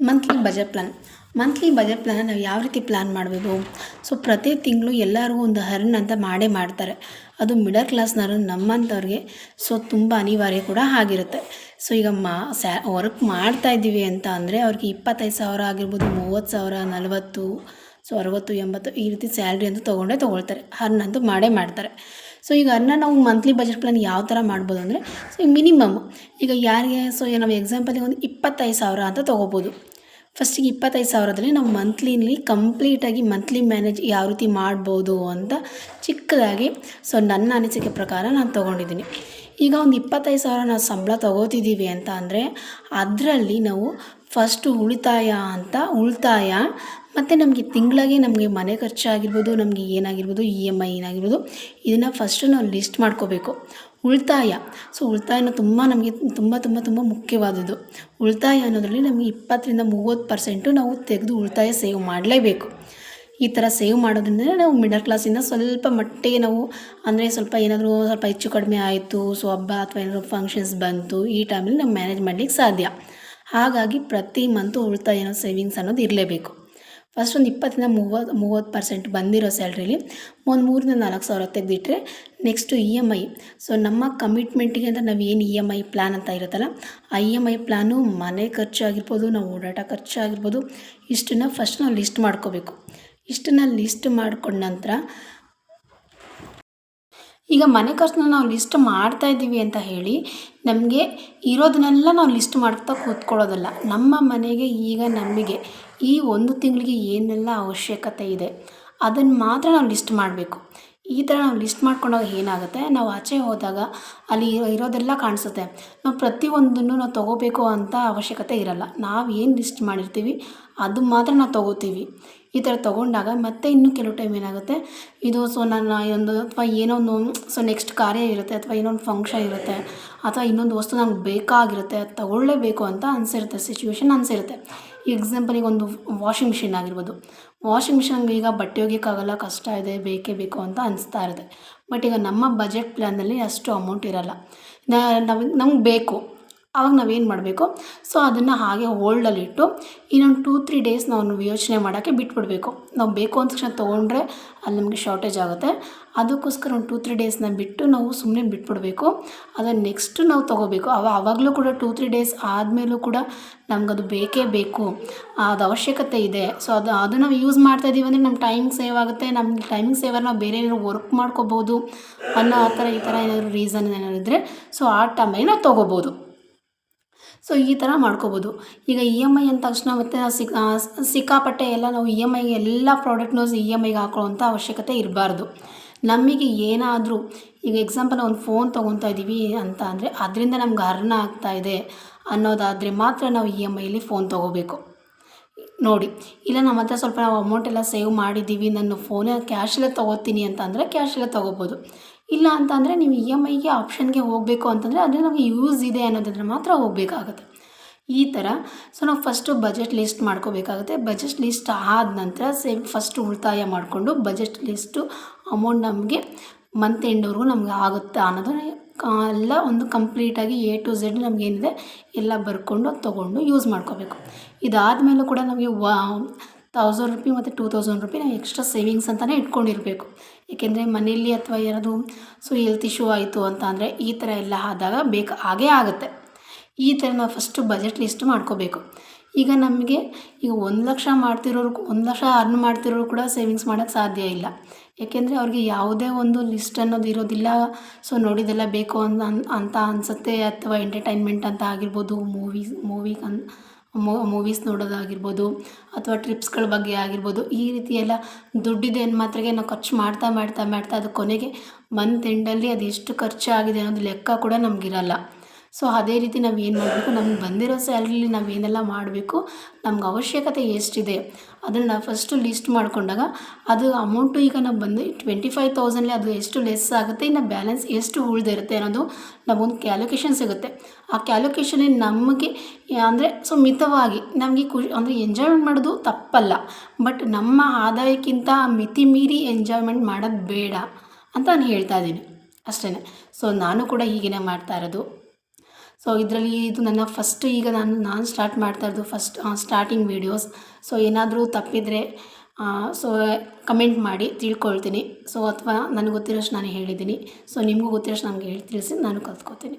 Monthly budget plan monthly budget plan ನಾವು ಯಾವ ರೀತಿ ಪ್ಲ್ಯಾನ್ ಮಾಡಬೇಕು ಸೊ ಪ್ರತಿ ತಿಂಗಳು ಎಲ್ಲರಿಗೂ ಒಂದು ಹರ್ನ್ ಅಂತ ಮಾಡೇ ಮಾಡ್ತಾರೆ. ಅದು ಮಿಡಲ್ ಕ್ಲಾಸ್ನವರು ನಮ್ಮಂಥವ್ರಿಗೆ ಸೊ ತುಂಬ ಅನಿವಾರ್ಯ ಕೂಡ ಆಗಿರುತ್ತೆ. ಸೊ ಈಗ ಮಾ, ಸ್ಯಾ ವರ್ಕ್ ಮಾಡ್ತಾ ಇದ್ದೀವಿ ಅಂತ ಅಂದರೆ ಅವ್ರಿಗೆ ಇಪ್ಪತ್ತೈದು ಸಾವಿರ ಆಗಿರ್ಬೋದು, ಮೂವತ್ತು ಸಾವಿರ, ನಲವತ್ತು ಸೊ ಅರವತ್ತು, ಎಂಬತ್ತು ಈ ರೀತಿ ಸ್ಯಾಲ್ರಿ ಅಂತೂ ತೊಗೊಂಡೇ ತೊಗೊಳ್ತಾರೆ. ಹರ್ನ್ ಅಂತೂ ಮಾಡೇ ಮಾಡ್ತಾರೆ. ಸೊ ಈಗ ಅನ್ನ ನಾವು ಮಂತ್ಲಿ ಬಜೆಟ್ ಪ್ಲಾನ್ ಯಾವ ಥರ ಮಾಡ್ಬೋದು ಅಂದರೆ ಸೊ ಮಿನಿಮಮ್ ಈಗ ಯಾರಿಗೆ ಸೊ ನಾವು ಎಕ್ಸಾಂಪಲಿಗೆ ಒಂದು ಇಪ್ಪತ್ತೈದು ಸಾವಿರ ಅಂತ ತೊಗೋಬೋದು. ಫಸ್ಟಿಗೆ ಇಪ್ಪತ್ತೈದು ಸಾವಿರದಲ್ಲಿ ನಾವು ಮಂತ್ಲಿಲಿ ಕಂಪ್ಲೀಟಾಗಿ ಮಂತ್ಲಿ ಮ್ಯಾನೇಜ್ ಯಾವ ರೀತಿ ಮಾಡ್ಬೋದು ಅಂತ ಚಿಕ್ಕದಾಗಿ ಸೊ ನನ್ನ ಅನಿಸಿಕೆ ಪ್ರಕಾರ ನಾನು ತೊಗೊಂಡಿದ್ದೀನಿ. ಈಗ ಒಂದು ಇಪ್ಪತ್ತೈದು ಸಾವಿರ ನಾವು ಸಂಬಳ ತೊಗೋತಿದ್ದೀವಿ ಅಂತ ಅಂದರೆ, ಅದರಲ್ಲಿ ನಾವು ಫಸ್ಟು ಉಳಿತಾಯ ಅಂತ, ಉಳಿತಾಯ ಮತ್ತು ನಮಗೆ ತಿಂಗಳಿಗೆ ನಮಗೆ ಮನೆ ಖರ್ಚಾಗಿರ್ಬೋದು, ನಮಗೆ ಏನಾಗಿರ್ಬೋದು ಇ ಎಂ ಐ ಏನಾಗಿರ್ಬೋದು, ಇದನ್ನು ಫಸ್ಟು ನಾವು ಲಿಸ್ಟ್ ಮಾಡ್ಕೋಬೇಕು. ಉಳಿತಾಯ. ಸೊ ಉಳಿತಾಯನ ತುಂಬ ನಮಗೆ ತುಂಬ ತುಂಬ ತುಂಬ ಮುಖ್ಯವಾದದ್ದು. ಉಳಿತಾಯ ಅನ್ನೋದರಲ್ಲಿ ನಮಗೆ ಇಪ್ಪತ್ತರಿಂದ ಮೂವತ್ತು ಪರ್ಸೆಂಟು ನಾವು ತೆಗೆದು ಉಳಿತಾಯ ಸೇವ್ ಮಾಡಲೇಬೇಕು. ಈ ಥರ ಸೇವ್ ಮಾಡೋದ್ರಿಂದ ನಾವು ಮಿಡಲ್ ಕ್ಲಾಸಿಂದ ಸ್ವಲ್ಪ ಮಟ್ಟಿಗೆ ನಾವು ಅಂದರೆ ಸ್ವಲ್ಪ ಏನಾದರೂ ಸ್ವಲ್ಪ ಹೆಚ್ಚು ಕಡಿಮೆ ಆಯಿತು ಸೊ ಹಬ್ಬ ಅಥವಾ ಏನಾದರೂ ಫಂಕ್ಷನ್ಸ್ ಬಂತು, ಈ ಟೈಮಲ್ಲಿ ನಾವು ಮ್ಯಾನೇಜ್ ಮಾಡಲಿಕ್ಕೆ ಸಾಧ್ಯ. ಹಾಗಾಗಿ ಪ್ರತಿ ಮಂತು ಉಳಿತಾಯ ಸೇವಿಂಗ್ಸ್ ಅನ್ನೋದು ಇರಲೇಬೇಕು. ಫಸ್ಟ್ ಒಂದು ಇಪ್ಪತ್ತರಿಂದ ಮೂವತ್ತು ಮೂವತ್ತು ಪರ್ಸೆಂಟ್ ಬಂದಿರೋ ಸ್ಯಾಲ್ರಿಲಿ ಒಂದು ಮೂರಿಂದ ನಾಲ್ಕು ಸಾವಿರ ತೆಗೆದಿಟ್ರೆ next E M I so ನಮ್ಮ ಕಮಿಟ್ಮೆಂಟಿಗೆ ಅಂದರೆ ನಾವು ಏನು ಇ ಎಂ ಐ ಪ್ಲ್ಯಾನ್ ಅಂತ ಇರುತ್ತಲ್ಲ, ಆ ಇ ಎಂ ಐ ಪ್ಲ್ಯಾನು ಮನೆ ಖರ್ಚಾಗಿರ್ಬೋದು, ನಾವು ಓಡಾಟ ಖರ್ಚಾಗಿರ್ಬೋದು, ಇಷ್ಟನ್ನು ಫಸ್ಟ್ ನಾವು ಲಿಸ್ಟ್ ಮಾಡ್ಕೋಬೇಕು. ಇಷ್ಟನ್ನು ಲಿಸ್ಟ್ ಮಾಡ್ಕೊಂಡ ನಂತರ ಈಗ ಮನೆ ಖರ್ಚನ್ನ ನಾವು ಲಿಸ್ಟ್ ಮಾಡ್ತಾ ಇದ್ದೀವಿ ಅಂತ ಹೇಳಿ ನಮಗೆ ಇರೋದನ್ನೆಲ್ಲ ನಾವು ಲಿಸ್ಟ್ ಮಾಡ್ತಾ ಕೂತ್ಕೊಳ್ಳೋದಲ್ಲ, ನಮ್ಮ ಮನೆಗೆ ಈಗ ನಮಗೆ ಈ ಒಂದು ತಿಂಗಳಿಗೆ ಏನೆಲ್ಲ ಅವಶ್ಯಕತೆ ಇದೆ ಅದನ್ನು ಮಾತ್ರ ನಾವು ಲಿಸ್ಟ್ ಮಾಡಬೇಕು. ಈ ಥರ ನಾವು ಲಿಸ್ಟ್ ಮಾಡ್ಕೊಂಡಾಗ ಏನಾಗುತ್ತೆ? ನಾವು ಆಚೆ ಹೋದಾಗ ಅಲ್ಲಿ ಇರೋ, ಇರೋದೆಲ್ಲ ಕಾಣಿಸುತ್ತೆ. ನಾವು ಪ್ರತಿಯೊಂದನ್ನು ನಾವು ತೊಗೋಬೇಕು ಅಂತ ಅವಶ್ಯಕತೆ ಇರಲ್ಲ. ನಾವು ಏನು ಲಿಸ್ಟ್ ಮಾಡಿರ್ತೀವಿ, ಅದು ಮಾತ್ರ ನಾವು ತೊಗೋತೀವಿ. ಈ ಥರ ತೊಗೊಂಡಾಗ ಮತ್ತೆ ಇನ್ನೂ ಕೆಲವು ಟೈಮ್ ಏನಾಗುತ್ತೆ? ಇದು ಸೊ ನನ್ನ ಒಂದು ಅಥವಾ ಏನೋ ಒಂದು ಸೊ ನೆಕ್ಸ್ಟ್ ಕಾರ್ಯ ಇರುತ್ತೆ ಅಥವಾ ಏನೋ ಒಂದು ಫಂಕ್ಷನ್ ಇರುತ್ತೆ ಅಥವಾ ಇನ್ನೊಂದು ವಸ್ತು ನಮ್ಗೆ ಬೇಕಾಗಿರುತ್ತೆ ಅದು ತೊಗೊಳ್ಳೇಬೇಕು ಅಂತ ಅನಿಸಿರುತ್ತೆ ಸಿಚುವೇಶನ್ ಅನಿಸಿರುತ್ತೆ. ಎಕ್ಸಾಂಪಲಿಗೆ ಒಂದು ವಾಷಿಂಗ್ ಮಿಷಿನ್ ಆಗಿರ್ಬೋದು. ವಾಷಿಂಗ್ ಮಿಷಿನ್ಗೆ ಈಗ ಬಟ್ಟೆ ಒಗೆಯೋಕ್ಕಾಗಲ್ಲ, ಕಷ್ಟ ಇದೆ, ಬೇಕೇ ಬೇಕು ಅಂತ ಅನಿಸ್ತಾ ಇರುತ್ತೆ. ಬಟ್ ಈಗ ನಮ್ಮ ಬಜೆಟ್ ಪ್ಲ್ಯಾನಲ್ಲಿ ಅಷ್ಟು ಅಮೌಂಟ್ ಇರಲ್ಲ. ನಮಗೆ ನಮ್ಗೆ ಬೇಕು. ಆವಾಗ ನಾವೇನು ಮಾಡಬೇಕು? ಸೊ ಅದನ್ನು ಹಾಗೆ ಹೋಲ್ಡಲ್ಲಿಟ್ಟು ಇನ್ನೊಂದು ಟೂ ತ್ರೀ ಡೇಸ್ ನಾವು ಯೋಚನೆ ಮಾಡೋಕ್ಕೆ ಬಿಟ್ಬಿಡಬೇಕು. ನಾವು ಬೇಕು ಅಂದ ತಕ್ಷಣ ತೊಗೊಂಡ್ರೆ ಅಲ್ಲಿ ನಮಗೆ ಶಾರ್ಟೇಜ್ ಆಗುತ್ತೆ. ಅದಕ್ಕೋಸ್ಕರ ಒಂದು ಟೂ ತ್ರೀ ಡೇಸ್ನ ಬಿಟ್ಟು ನಾವು ಸುಮ್ಮನೆ ಬಿಟ್ಬಿಡಬೇಕು. ಅದನ್ನು ನೆಕ್ಸ್ಟ್ ನಾವು ತೊಗೋಬೇಕು. ಅವ ಆವಾಗಲೂ ಕೂಡ ಟೂ ತ್ರೀ ಡೇಸ್ ಆದಮೇಲೂ ಕೂಡ ನಮಗದು ಬೇಕೇ ಬೇಕು. ಅದು ಅವಶ್ಯಕತೆ ಇದೆ. ಸೊ ಅದು ಅದು ನಾವು ಯೂಸ್ ಮಾಡ್ತಾ ಇದ್ದೀವಿ ಅಂದರೆ ನಮ್ಮ ಟೈಮಿಂಗ್ ಸೇವ್ ಆಗುತ್ತೆ. ನಮಗೆ ಟೈಮಿಂಗ್ ಸೇವರ್ ನಾವು ಬೇರೆ ಏನಾದ್ರು ವರ್ಕ್ ಮಾಡ್ಕೋಬೋದು ಅನ್ನೋ ಆ ಥರ ಈ ಥರ ಏನಾದರೂ ರೀಸನ್ ಏನಾದ್ರು ಇದ್ದರೆ ಸೊ ಆ ಟೈಮಲ್ಲಿ ನಾವು ತೊಗೋಬೋದು. ಸೊ ಈ ಥರ ಮಾಡ್ಕೋಬೋದು. ಈಗ ಇ ಎಂ ಐ ಅಂದ ತಕ್ಷಣ ಮತ್ತೆ ಸಿಕ್ ಸಿಕ್ಕಾಪಟ್ಟೆ ಎಲ್ಲ ನಾವು ಇ ಎಂ ಐಗೆ ಎಲ್ಲ ಪ್ರಾಡಕ್ಟ್ನೂ ಇ ಎಂ ಐಗೆ ಹಾಕೊಳ್ಳೋವಂಥ ಅವಶ್ಯಕತೆ ಇರಬಾರ್ದು. ನಮಗೆ ಏನಾದರೂ, ಈಗ ಎಕ್ಸಾಂಪಲ್ ಒಂದು ಫೋನ್ ತೊಗೊತಾ ಇದ್ದೀವಿ ಅಂತ ಅಂದರೆ ಅದರಿಂದ ನಮ್ಗೆ ಅರ್ನ ಆಗ್ತಾ ಇದೆ ಅನ್ನೋದಾದರೆ ಮಾತ್ರ ನಾವು ಇ ಎಂ ಐಲಿ ಫೋನ್ ತೊಗೋಬೇಕು. ನೋಡಿ, ಇಲ್ಲ ನಮ್ಮ ಹತ್ರ ಸ್ವಲ್ಪ ನಾವು ಅಮೌಂಟ್ ಎಲ್ಲ ಸೇವ್ ಮಾಡಿದ್ದೀವಿ ನಾನು ಫೋನೇ ಕ್ಯಾಶಲ್ಲೇ ತೊಗೋತೀನಿ ಅಂತ ಅಂದರೆ ಕ್ಯಾಶಲ್ಲೇ ತೊಗೋಬೋದು. ಇಲ್ಲ ಅಂತ ಅಂದರೆ ನೀವು ಇ ಎಂ ಐಗೆ ಆಪ್ಷನ್ಗೆ ಹೋಗಬೇಕು ಅಂತಂದರೆ ಅದು ನಮಗೆ ಯೂಸ್ ಇದೆ ಅನ್ನೋದನ್ನ ಮಾತ್ರ ಹೋಗಬೇಕಾಗುತ್ತೆ. ಈ ಥರ ಸೊ ನಾವು ಫಸ್ಟು ಬಜೆಟ್ ಲಿಸ್ಟ್ ಮಾಡ್ಕೋಬೇಕಾಗುತ್ತೆ. ಬಜೆಟ್ ಲಿಸ್ಟ್ ಆದ ನಂತರ ಸೇವ್ ಫಸ್ಟ್ ಉಳಿತಾಯ ಮಾಡಿಕೊಂಡು ಬಜೆಟ್ ಲಿಸ್ಟು ಅಮೌಂಟ್ ನಮಗೆ ಮಂತ್ ಎಂಡ್ವರೆಗೂ ನಮ್ಗೆ ಆಗುತ್ತಾ ಅನ್ನೋದು ಎಲ್ಲ ಒಂದು ಕಂಪ್ಲೀಟಾಗಿ ಎ ಟು ಝೆಡ್ ನಮಗೇನಿದೆ ಎಲ್ಲ ಬರ್ಕೊಂಡು, ತೊಗೊಂಡು ಯೂಸ್ ಮಾಡ್ಕೋಬೇಕು. ಇದಾದಮೇಲೂ ಕೂಡ ನಮಗೆ ವಾ ತೌಸಂಡ್ ರುಪಿ ಮತ್ತು ಟೂ ತೌಸಂಡ್ ರುಪಿ ನಾವು ಎಕ್ಸ್ಟ್ರಾ ಸೇವಿಂಗ್ಸ್ ಅಂತಲೇ ಇಟ್ಕೊಂಡಿರಬೇಕು. ಏಕೆಂದರೆ ಮನೆಯಲ್ಲಿ ಅಥವಾ ಯಾರದು ಸೊ ಹೆಲ್ತ್ ಇಶ್ಯೂ ಆಯಿತು ಅಂತ ಅಂದರೆ ಈ ಥರ ಎಲ್ಲ ಆದಾಗ ಬೇಕು ಹಾಗೇ ಆಗುತ್ತೆ. ಈ ಥರ ನಾವು ಫಸ್ಟು ಬಜೆಟ್ ಲಿಸ್ಟ್ ಮಾಡ್ಕೋಬೇಕು. ಈಗ ನಮಗೆ ಈಗ ಒಂದು ಲಕ್ಷ ಮಾಡ್ತಿರೋರು ಒಂದು ಲಕ್ಷ ಅರ್ನ್ ಮಾಡ್ತಿರೋರು ಕೂಡ ಸೇವಿಂಗ್ಸ್ ಮಾಡೋಕ್ಕೆ ಸಾಧ್ಯ ಇಲ್ಲ. ಏಕೆಂದರೆ ಅವ್ರಿಗೆ ಯಾವುದೇ ಒಂದು ಲಿಸ್ಟ್ ಅನ್ನೋದು ಇರೋದಿಲ್ಲ. ಸೊ ನೋಡಿದೆಲ್ಲ ಬೇಕು ಅಂತ ಅಂತ ಅನಿಸುತ್ತೆ ಅಥವಾ ಎಂಟರ್ಟೈನ್ಮೆಂಟ್ ಅಂತ ಆಗಿರ್ಬೋದು ಮೂವೀಸ್ ಮೂವಿ ಕನ್ ಮೂವೀಸ್ ನೋಡೋದಾಗಿರ್ಬೋದು ಅಥವಾ ಟ್ರಿಪ್ಸ್ಗಳ ಬಗ್ಗೆ ಆಗಿರ್ಬೋದು, ಈ ರೀತಿ ಎಲ್ಲ ದುಡ್ಡಿದೆ ಅಂದ ಮಾತ್ರಗೆ ನಾವು ಖರ್ಚು ಮಾಡ್ತಾ ಮಾಡ್ತಾ ಮಾಡ್ತಾ ಅದು ಕೊನೆಗೆ ಮಂತ್ ಎಂಡಲ್ಲಿ ಅದು ಎಷ್ಟು ಖರ್ಚಾಗಿದೆ ಅನ್ನೋದು ಲೆಕ್ಕ ಕೂಡ ನಮಗಿರಲ್ಲ. ಸೊ ಅದೇ ರೀತಿ ನಾವು ಏನು ಮಾಡಬೇಕು ನಮ್ಗೆ ಬಂದಿರೋ ಸ್ಯಾಲ್ರಿಲಿ ನಾವು ಏನೆಲ್ಲ ಮಾಡಬೇಕು, ನಮ್ಗೆ ಅವಶ್ಯಕತೆ ಎಷ್ಟಿದೆ, ಅದನ್ನು ನಾವು ಫಸ್ಟು ಲಿಸ್ಟ್ ಮಾಡಿಕೊಂಡಾಗ ಅದು ಅಮೌಂಟು ಈಗ ನಾವು ಬಂದು ಟ್ವೆಂಟಿ ಫೈವ್ ತೌಸಂಡಲ್ಲಿ ಅದು ಎಷ್ಟು ಲೆಸ್ ಆಗುತ್ತೆ, ಇನ್ನು ಬ್ಯಾಲೆನ್ಸ್ ಎಷ್ಟು ಉಳಿದಿರುತ್ತೆ ಅನ್ನೋದು ನಮಗೊಂದು ಕ್ಯಾಲ್ಕುಲೇಷನ್ ಸಿಗುತ್ತೆ. ಆ ಕ್ಯಾಲ್ಕುಲೇಷನಲ್ಲಿ ನಮಗೆ, ಅಂದರೆ ಸೊ ಮಿತವಾಗಿ, ನಮಗೆ ಖುಷಿ, ಅಂದರೆ ಎಂಜಾಯ್ಮೆಂಟ್ ಮಾಡೋದು ತಪ್ಪಲ್ಲ ಬಟ್ ನಮ್ಮ ಆದಾಯಕ್ಕಿಂತ ಮಿತಿ ಮೀರಿ ಎಂಜಾಯ್ಮೆಂಟ್ ಮಾಡೋದು ಬೇಡ ಅಂತ ನಾನು ಹೇಳ್ತಾ ಇದ್ದೀನಿ ಅಷ್ಟೇ ಸೊ ನಾನು ಕೂಡ ಹೀಗೇನೆ ಮಾಡ್ತಾ ಇರೋದು. ಸೊ ಇದರಲ್ಲಿ ಇದು ನನ್ನ ಫಸ್ಟ್ ಈಗ ನಾನು ನಾನು ಸ್ಟಾರ್ಟ್ ಮಾಡ್ತಾ ಇರೋದು ಫಸ್ಟ್ ಸ್ಟಾರ್ಟಿಂಗ್ ವೀಡಿಯೋಸ್ ಸೊ ಏನಾದರೂ ತಪ್ಪಿದರೆ ಸೊ ಕಮೆಂಟ್ ಮಾಡಿ, ತಿಳ್ಕೊಳ್ತೀನಿ. ಸೊ ಅಥವಾ ನನಗೆ ಗೊತ್ತಿರೋಷ್ಟು ನಾನು ಹೇಳಿದ್ದೀನಿ. ಸೊ ನಿಮಗೂ ಗೊತ್ತಿರೋಷ್ಟು ನನಗೆ ಹೇಳಿ, ತಿಳಿಸಿ ನಾನು ಕಲ್ತ್ಕೋತೀನಿ